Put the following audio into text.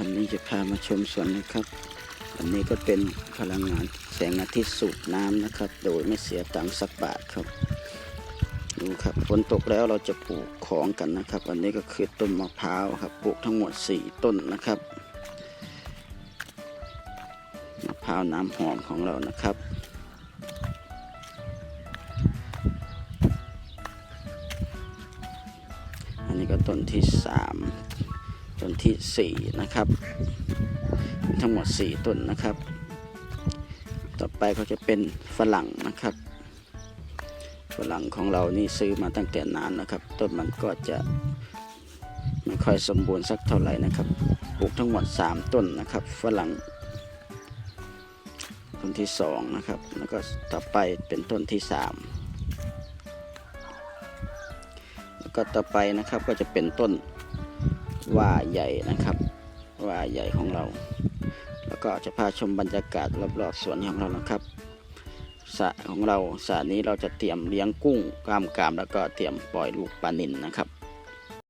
วันนี้จะพามาชมสวนนะครับอันนี้ก็เป็นพลังงานแสงอาทิตย์สูตรน้ำนะครับ โดยไม่เสียตังค์สักบาทครับ ดูครับฝนตกแล้วเราจะปลูกของกันนะครับ อันนี้ก็คือต้นมะพร้าวครับ ปลูกทั้งหมด 4 ต้นนะครับมะพร้าวน้ำหอมของเรานะครับอันนี้ก็ต้นที่ 3 ต้นที่ 4 นะครับ ทั้งหมด 4 ต้นนะครับ ต่อไปก็จะเป็นฝรั่งนะครับ ฝรั่งของเรานี่ซื้อมาตั้งแต่นานนะครับ ต้นมันก็จะไม่ค่อยสมบูรณ์สักเท่าไหร่นะครับปลูกทั้งหมด 3 ต้นนะครับ ฝรั่ง ต้นที่ 2 นะครับ แล้วก็ต่อไปเป็นต้นที่ 3 แล้วก็ต่อไปนะครับก็จะเป็นต้น ว่าใหญ่นะครับ ว่าใหญ่ของเรา แล้วก็จะพาชมบรรยากาศรอบๆสวนของเรานะครับสระของเราสระนี้เราจะเตรียมเลี้ยงกุ้งกล้ามกรามแล้วก็เตรียมปล่อยลูกปลานิลนะครับ